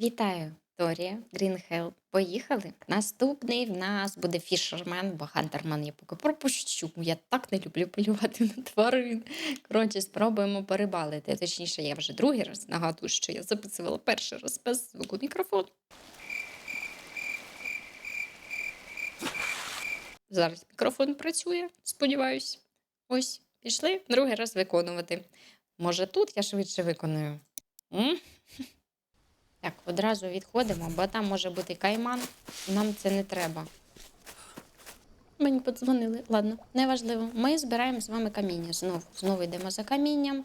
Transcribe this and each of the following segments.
Вітаю, Торія, Грінхелл. Поїхали. Наступний в нас буде фішермен, бо хантерман я поки пропущу. Я так не люблю полювати на тварин. Коротше, спробуємо перебалити. Точніше, я вже другий раз нагадую, що я записувала перший раз без звуку мікрофону. Зараз мікрофон працює, сподіваюсь. Ось, пішли другий раз виконувати. Може, тут я швидше виконую. М? Так, одразу відходимо, бо там може бути кайман, нам це не треба. Мені подзвонили. Ладно, неважливо. Ми збираємо з вами каміння. Знову, знову йдемо за камінням.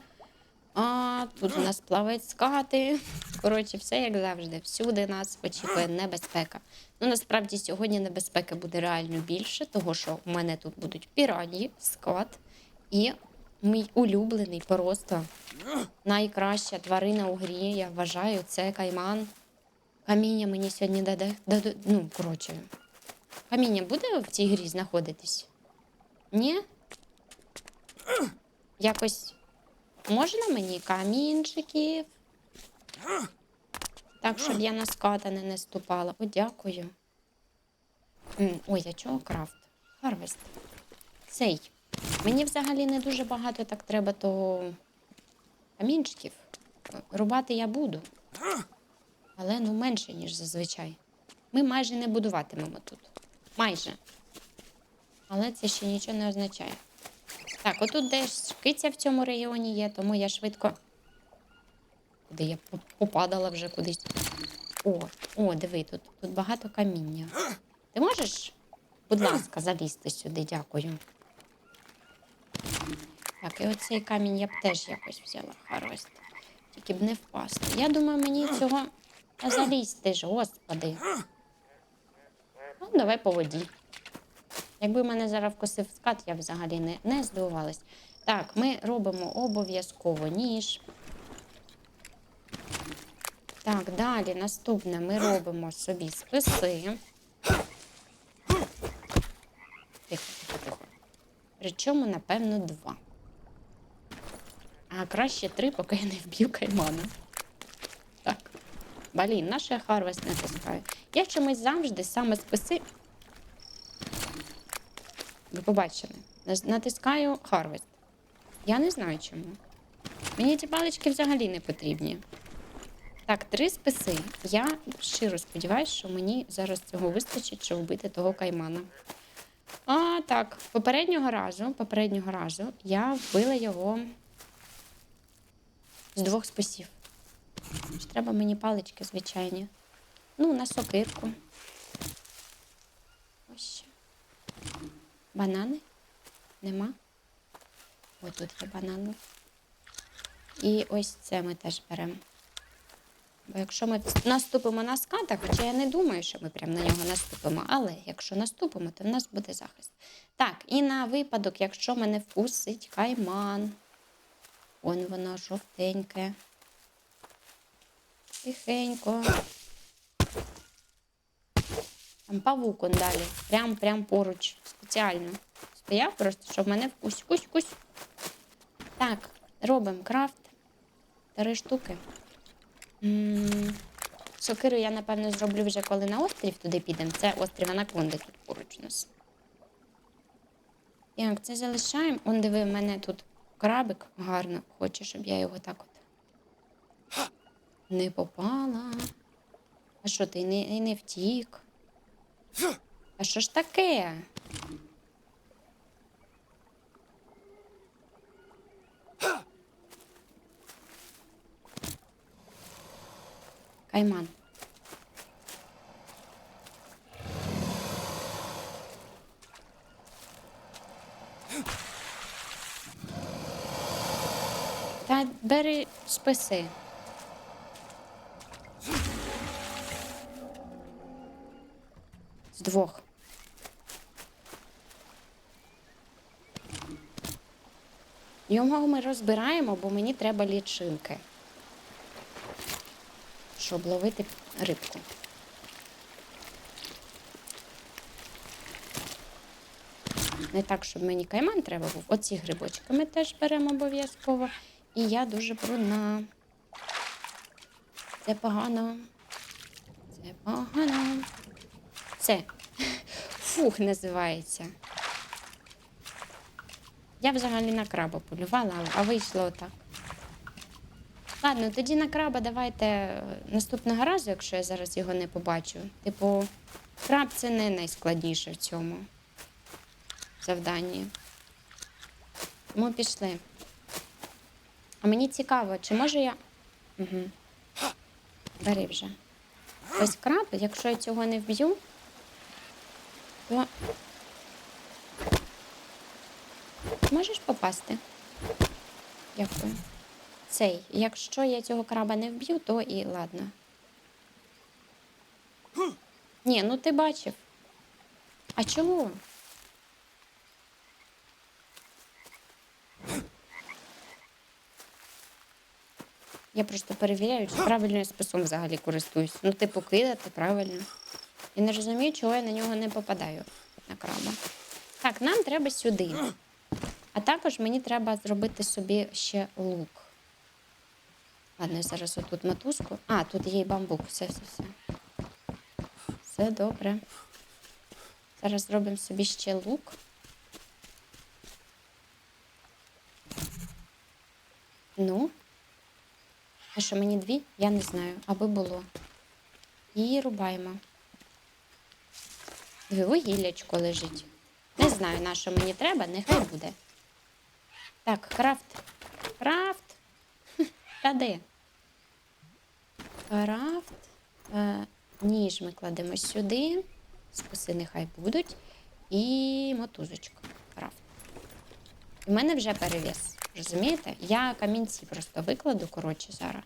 А тут у нас плавають скати. Коротше, все як завжди. Всюди нас очікує небезпека. Ну, насправді, сьогодні небезпеки буде реально більше, того що у мене тут будуть піранії, скат і мій улюблений просто найкраща тварина у грі, я вважаю, це кайман. Каміння мені сьогодні даде. даде ну, коротше. Каміння буде в цій грі знаходитись? Ні? Якось можна мені камінчиків? Так, щоб я на ската не наступала. О, дякую. Ой, а чого крафт? Харвест. Цей. Мені взагалі не дуже багато так треба того камінчиків. Рубати я буду. Але ну менше, ніж зазвичай. Ми майже не будуватимемо тут. Майже. Але це ще нічого не означає. Так, отут десь киця в цьому районі є, тому я швидко. Куди я попадала вже кудись. О, о, диви, тут, тут багато каміння. Ти можеш, будь ласка, залізти сюди, дякую. Так, і оцей камінь я б теж якось взяла харост. Тільки б не впасти. Я думаю, мені цього залізти ж, господи. Ну, давай по воді. Якби мене зараз вкусив скат, я взагалі не, не здивувалась. Так, ми робимо обов'язково ніж. Так, далі наступне ми робимо собі списи. Тихо, тихо, тихо. Причому, напевно, два. А краще три, поки я не вб'ю каймана. Так. Блін, наш я Харвест не таскаю. Я чомусь завжди саме списи. Ви побачили. Натискаю Harvest. Я не знаю чому. Мені ці палички взагалі не потрібні. Так, три списи. Я щиро сподіваюся, що мені зараз цього вистачить, щоб вбити того каймана. А, так, попереднього разу, попереднього разу я вбила його з двох списів. Треба мені палички звичайні? Ну, на сокирку. Ось ще. Банани? Нема? Ось тут є банани. І ось це ми теж беремо. Бо якщо ми наступимо на ската, хоча я не думаю, що ми прямо на нього наступимо, але якщо наступимо, то в нас буде захист. Так, і на випадок, якщо мене вкусить кайман. Вон воно жовтеньке. Тихенько. Там павук он далі. Прям прям поруч. Спеціально. Стояв просто, щоб мене вкусь, кусь, кусь. Так, робимо крафт. Три штуки. М, Сокиру я, напевно, зроблю вже коли на острів туди підемо. Це острів Анаконди тут поруч у нас. Як це залишаємо? Он диви, в мене тут крабик гарно хоче, щоб я його так от. Не попала. А що ти не, не втік? А що ж таке? Кайман. Бери списи. З двох. Його ми розбираємо, бо мені треба лічинки. Щоб ловити рибку. Не так, щоб мені кайман треба був. Оці грибочки ми теж беремо обов'язково. І я дуже брудна. Це погано. Непогано. Все. Фух, називається. Я взагалі на краба полювала, а вийшло отак. Ладно, тоді на краба давайте е, наступного разу, якщо я зараз його не побачу. Типу, краб це не найскладніше в цьому завданні. Тому пішли. А мені цікаво, чи можу я. Угу. Бери вже. Ось краб, якщо я цього не вб'ю, то. Можеш попасти? Дякую. Цей. Якщо я цього краба не вб'ю, то і ладно. Ні, ну ти бачив. А чого? Я просто перевіряю, чи правильно я списом взагалі користуюсь. Ну, типу, кидати правильно. І не розумію, чого я на нього не попадаю на краба. Так, нам треба сюди. А також мені треба зробити собі ще лук. Ладно, я зараз отут мотузку. А, тут є і бамбук. Все, все, все. Все добре. Зараз зробимо собі ще лук. Ну. А що мені дві? Я не знаю, аби було. І рубаємо. Вугіллячко лежить. Не знаю, на що мені треба, нехай буде. Так, крафт. Крафт. Та де? Крафт. Е, ніж ми кладемо сюди. Списи нехай будуть. І мотузочка. Крафт. У мене вже перевес. Розумієте? Я камінці просто викладу, коротше, зараз.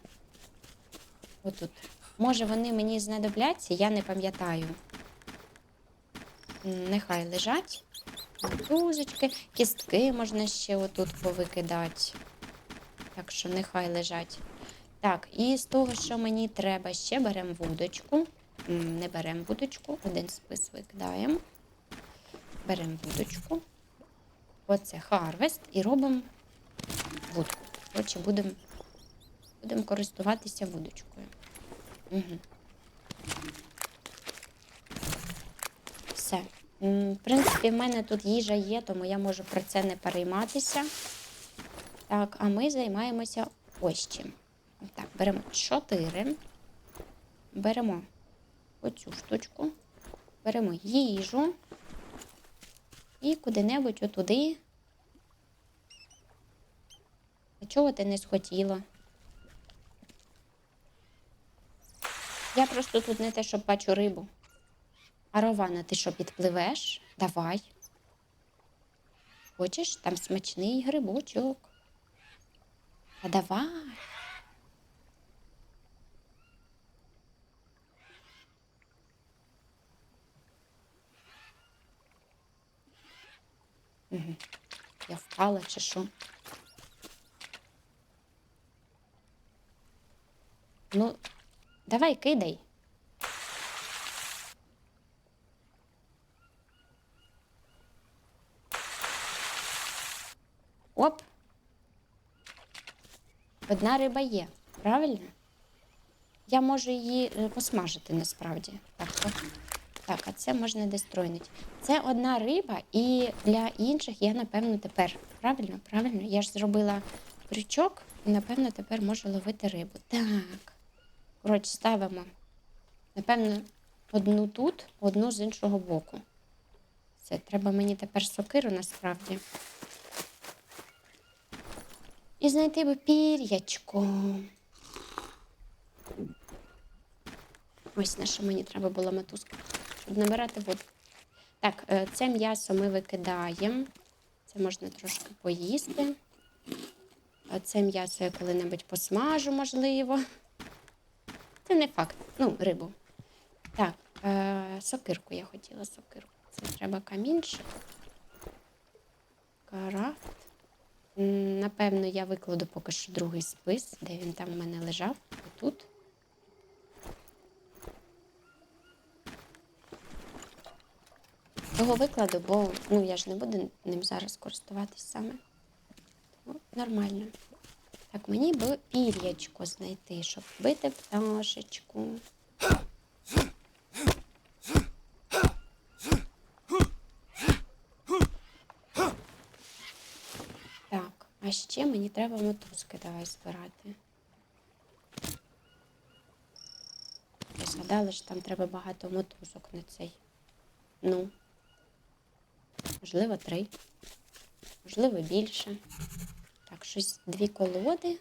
Отут. Може, вони мені знадобляться, я не пам'ятаю. Нехай лежать. Мотузочки, кістки можна ще отут повикидати. Так що нехай лежать. Так, і з того, що мені треба, ще беремо вудочку. Не беремо вудочку, один спис викидаємо. Беремо вудочку. Оце харвест і робимо вудку. Коротше, будемо будем користуватися вудочкою. Угу. Все. В принципі, в мене тут їжа є, тому я можу про це не перейматися. Так, а ми займаємося ось чим. Так, беремо 4. Беремо оцю штучку, беремо їжу і куди-небудь отуди. А чого ти не схотіла? Я просто тут не те, що бачу рибу. А Рована, ти що підпливеш? Давай. Хочеш, там смачний грибочок. А давай. Угу. Я впала чи що? Ну, давай кидай. Оп. Одна риба є, правильно? Я можу її е, посмажити насправді. Так, так. А це можна дестройнити. Це одна риба, і для інших я, напевно, тепер. Правильно, правильно? Я ж зробила крючок і, напевно, тепер можу ловити рибу. Так. Коротше, ставимо. Напевно, одну тут, одну з іншого боку. Це треба мені тепер сокиру насправді. І знайти би пір'ячко. Ось на що мені треба було мотузка, щоб набирати воду. Так, е, це м'ясо ми викидаємо. Це можна трошки поїсти. Це м'ясо я коли-небудь посмажу, можливо. Це не факт. Ну, рибу. Так, е, сокирку я хотіла сокирку. Це треба камінчик. Крафт. Напевно, я викладу поки що другий спис, де він там у мене лежав. Тут. Його викладу, бо ну, я ж не буду ним зараз користуватись саме. Тому нормально. Так, мені би пір'ячко знайти, щоб вбити пташечку. Так, а ще мені треба мотузки давай збирати. Я що там треба багато мотузок на цей. Ну, можливо, три, можливо, більше. Так, щось дві колоди.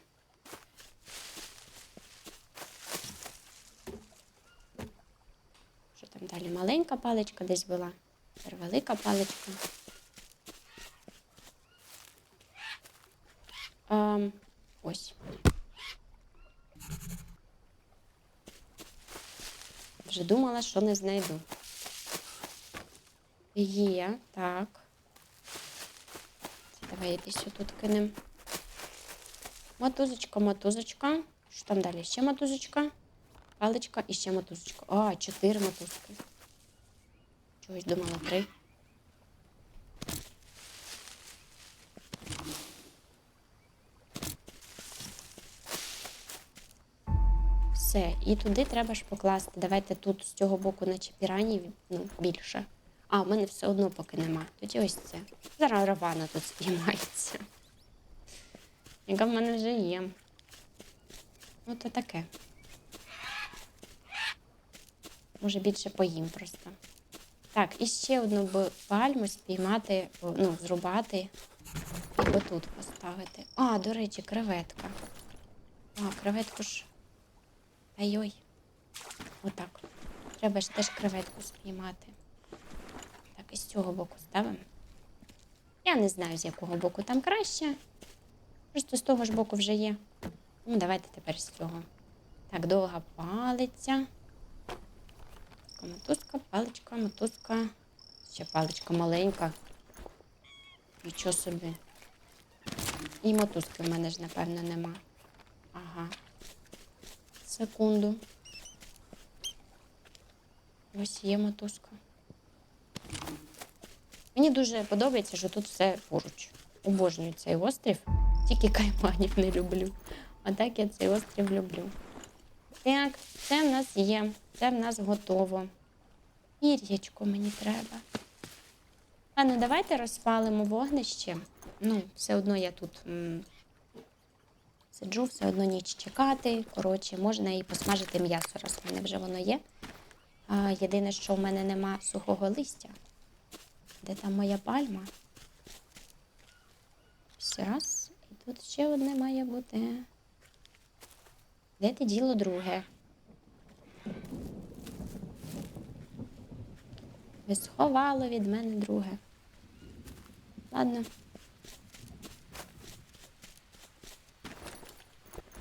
Що там далі? Маленька паличка десь була. Тепер велика паличка. Ем, ось. Вже думала, що не знайду. Є, так. Це Давай десь тут кинемо. Мотузочка, мотузочка. Що там далі? Ще мотузочка. Паличка і ще мотузочка. А, чотири мотузки. Чогось думала три. Все, і туди треба ж покласти. Давайте тут з цього боку, наче пірані, ну, більше. А, в мене все одно поки нема. Тоді ось це. Зараз равана тут спіймається. Яка в мене вже є. Ну, то таке. Може, більше поїм просто. Так, і ще одну пальму спіймати, ну, зрубати і отут поставити. А, до речі, креветка. А, креветку ж. Ай-ой. Отак. Треба ж теж креветку спіймати. Так, і з цього боку ставимо. Я не знаю, з якого боку там краще. Просто з того ж боку вже є. Ну, давайте тепер з цього. Так, довга палиця. Мотузка, паличка, мотузка. Ще паличка маленька. Нічого собі. І мотузки в мене ж, напевно, нема. Ага. Секунду. Ось є мотузка. Мені дуже подобається, що тут все поруч. Обожнюю цей острів. Тільки кайманів не люблю. А так я цей острів люблю. Так, це в нас є, це в нас готово. Пір'ячко мені треба. Ладно, давайте розпалимо вогнище. Ну, все одно я тут м, сиджу, все одно ніч чекати. Коротше, можна і посмажити м'ясо, раз в мене вже воно є. А, єдине, що в мене нема сухого листя. Де там моя пальма? Ось раз. І тут ще одне має бути. Де ти діло друге? Ви сховало від мене друге. Ладно.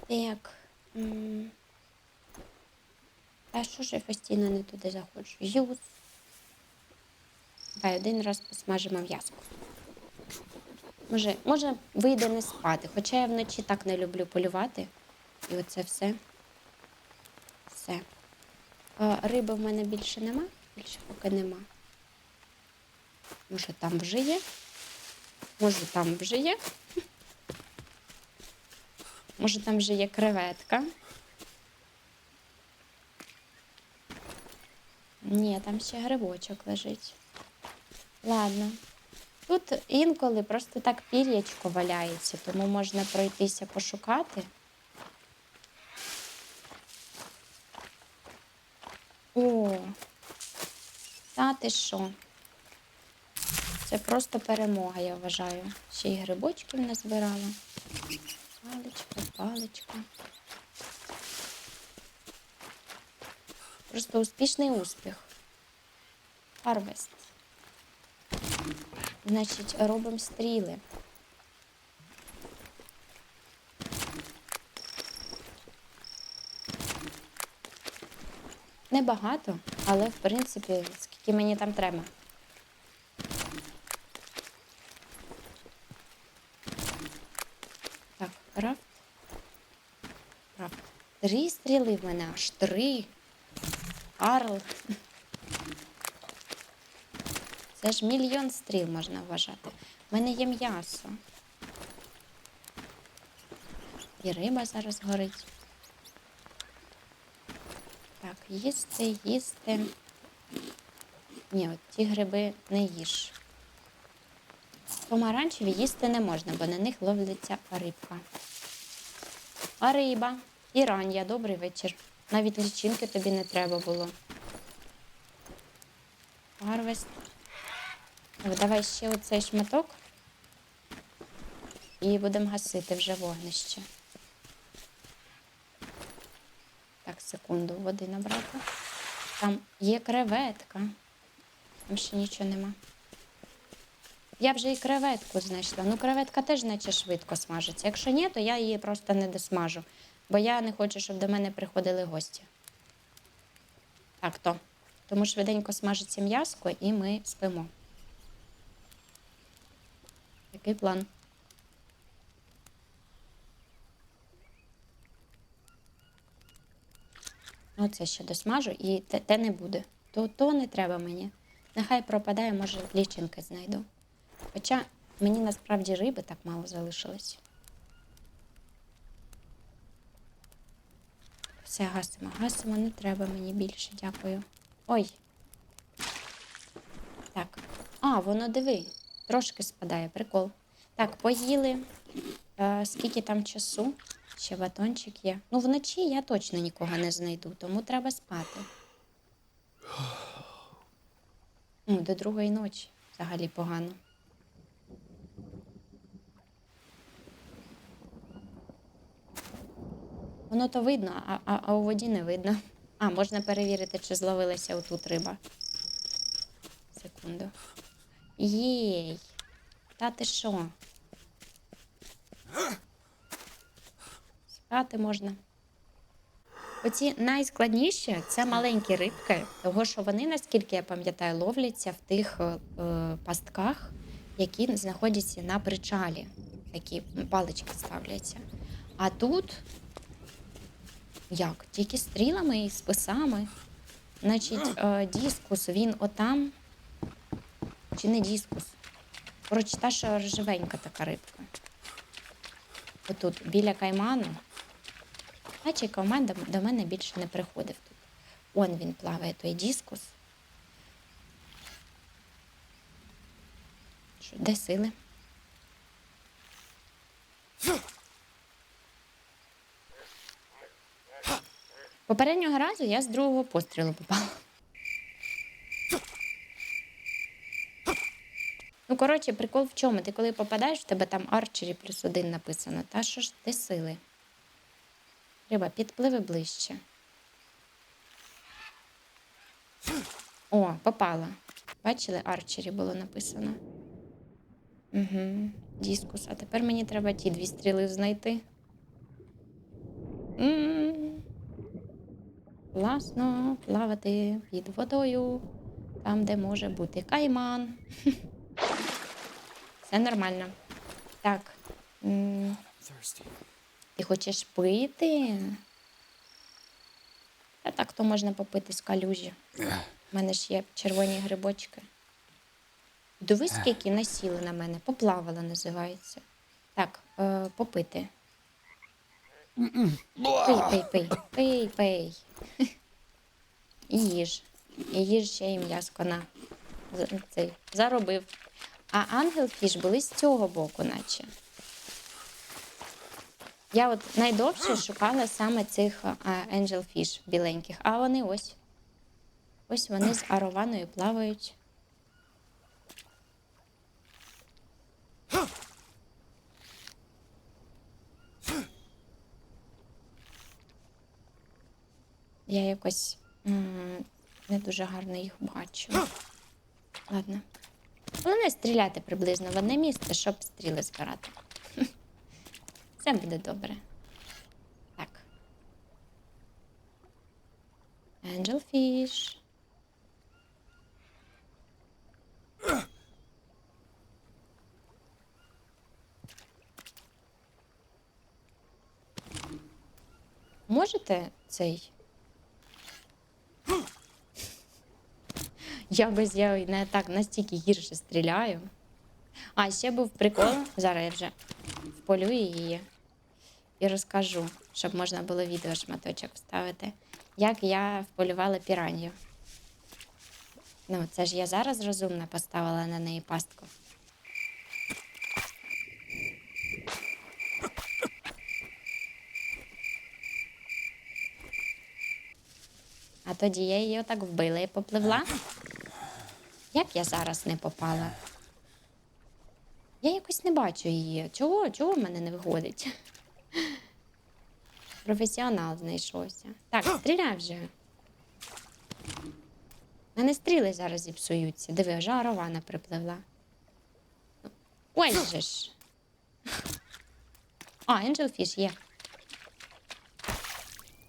Так. А що ж я постійно не туди заходжу? Юз. Давай один раз посмажимо м'яско. Може, може, вийде не спати, хоча я вночі так не люблю полювати. І оце все. Все. А, риби в мене більше нема, більше поки нема. Може, там вже є? Може, там вже є? Може, там вже є креветка? Ні, там ще грибочок лежить. Ладно. Тут інколи просто так пір'ячко валяється, тому можна пройтися пошукати. О, та ти що? Це просто перемога, я вважаю. Ще й грибочків назбирала. Паличка, паличка. Просто успішний успіх. Харвест. Значить, робимо стріли. Небагато, але в принципі, скільки мені там треба. Так, крафт. Крафт. Три стріли в мене аж три. Арл. Це ж мільйон стріл можна вважати. У мене є м'ясо. І риба зараз горить. Так, їсти, їсти. Ні, от ті гриби не їж. Помаранчеві їсти не можна, бо на них ловиться рибка. А риба, піран'я, добрий вечір. Навіть лічинки тобі не треба було. Гарвест. Давай ще оцей шматок. І будемо гасити вже вогнище. Так, секунду, води набрати. Там є креветка. Там ще нічого нема. Я вже і креветку знайшла. Ну, креветка теж наче швидко смажиться. Якщо ні, то я її просто не досмажу. Бо я не хочу, щоб до мене приходили гості. Так то. Тому швиденько смажиться м'яско і ми спимо. Такий план. Оце ще досмажу і те, те не буде. То, то не треба мені. Нехай пропадає, може, лічинки знайду. Хоча мені насправді риби так мало залишилось. Все, гасимо, гасимо, не треба мені більше, дякую. Ой. Так. А, воно диви. Трошки спадає, прикол. Так, поїли. Е, скільки там часу? Ще батончик є. Ну, вночі я точно нікого не знайду, тому треба спати. Ну, до другої ночі взагалі погано. Воно то видно, а, а, а у воді не видно. А, можна перевірити, чи зловилася отут риба. Секунду. Єй. Та ти що? Спати можна. Оці найскладніші це маленькі рибки, тому що вони, наскільки я пам'ятаю, ловляться в тих е, е, пастках, які знаходяться на причалі. Такі палички ставляться. А тут як? Тільки стрілами і списами. Значить, е, дискус, він отам. Чи не дискус? Коротше, та, що ржавенька така рибка. Отут, біля кайману. Наче кайман до, мене більше не приходив тут. Он він плаває, той дискус. Що, де сили? Попереднього разу я з другого пострілу попала. Ну, коротше, прикол в чому? Ти коли попадаєш, в тебе там арчері плюс один написано. Та що ж ти сили? Риба, підпливи ближче. О, попала. Бачили, арчері було написано. Угу, дискус. А тепер мені треба ті дві стріли знайти. Класно плавати під водою, там, де може бути кайман. Все нормально. Так. Ти хочеш пити? Та так то можна попити з калюжі. У мене ж є червоні грибочки. Дивись, скільки насіли на мене. Поплавала називається. Так, е, попити. Пий, пий, пий, пий, пий. І їж. І їж ще і м'яско на цей, заробив. А ангелфіш були з цього боку, наче. Я от найдовше шукала саме цих енджелфіш біленьких, а вони ось. Ось вони з арованою плавають. Я якось м, не дуже гарно їх бачу. Ладно. Головне стріляти приблизно в одне місце, щоб стріли збирати. Все буде добре. Так. Angelfish. Можете цей? Я без я не так настільки гірше стріляю. А ще був прикол. Зараз я вже вполюю її і розкажу, щоб можна було відео шматочок вставити, як я вполювала піранью. Ну, це ж я зараз розумно поставила на неї пастку. А тоді я її отак вбила і попливла. Як я зараз не попала? Я якось не бачу її. Чого, чого в мене не виходить? Професіонал знайшовся. Так, стріляй вже. У мене стріли зараз зіпсуються. Диви, аж Аравана припливла. Ось же ж. А, Angel Fish є.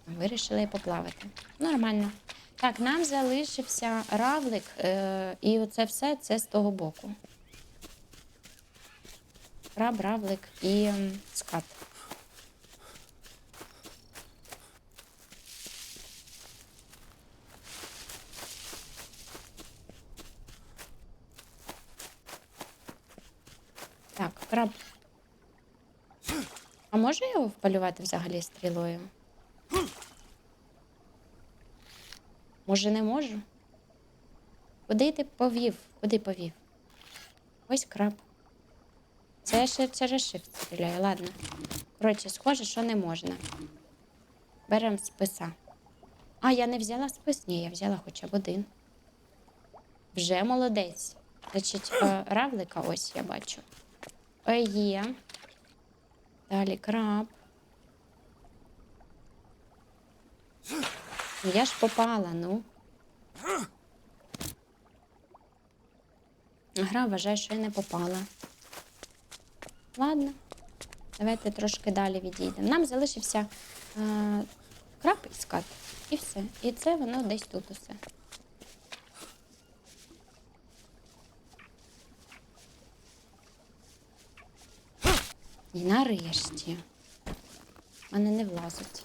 Вирішила Вирішили поплавати. Нормально. Так, нам залишився равлик, е- і оце все це з того боку. Краб, равлик і скат. Так, краб. А можу його вполювати взагалі стрілою? Може, не можу? Куди ти повів? Куди повів? Ось краб. Це ще через shift стріляє, ладно. Коротше, схоже, що не можна. Беремо списа. А, я не взяла спис? Ні, я взяла хоча б один. Вже молодець. Значить, е, равлика ось я бачу. Е, Є. Далі краб. Я ж попала, ну. Гра вважає, що я не попала. Ладно, давайте трошки далі відійдемо. Нам залишився е, краб і скат. І все. І це воно десь тут усе. І нарешті. В мене не влазить.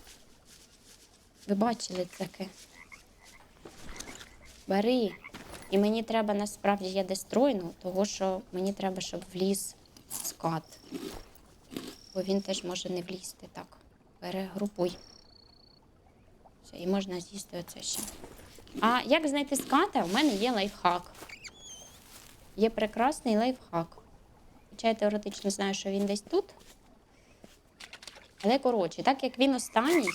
Ви бачили таке? Бери. І мені треба насправді я дестройну, того що мені треба, щоб вліз скат. Бо він теж може не влізти так. Перегрупуй. Все, і можна з'їсти оце ще. А як знайти ската? У мене є лайфхак. Є прекрасний лайфхак. Хоча я теоретично знаю, що він десь тут. Але коротше, так як він останній,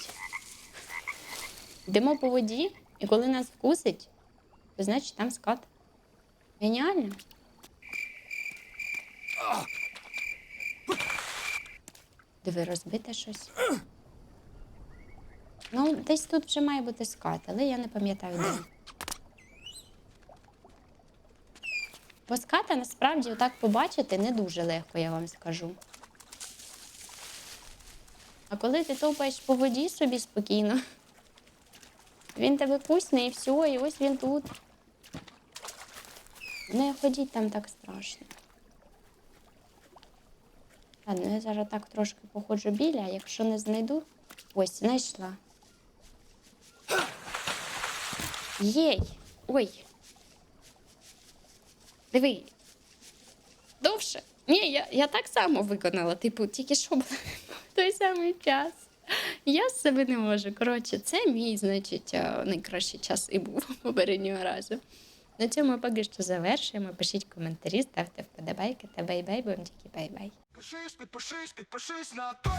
йдемо по воді, і коли нас вкусить, то значить там скат. Геніально. Диви, розбите щось. Ну, десь тут вже має бути скат, але я не пам'ятаю де. Бо ската насправді отак побачити не дуже легко, я вам скажу. А коли ти топаєш по воді собі спокійно, він тебе кусне і все, і ось він тут. Не ходіть там так страшно. Ладно, я зараз так трошки походжу біля, а якщо не знайду, ось знайшла. Єй! Ой. Диви. Довше. Ні, я, я так само виконала, типу, тільки що було в той самий час. Я з себе не можу. Коротше, це мій, значить, е, найкращий час і був попереднього разу. На цьому поки що завершуємо. Пишіть коментарі, ставте вподобайки та бай-бай, будемо тільки бай-бай. Пишись, підпишись, підпишись на той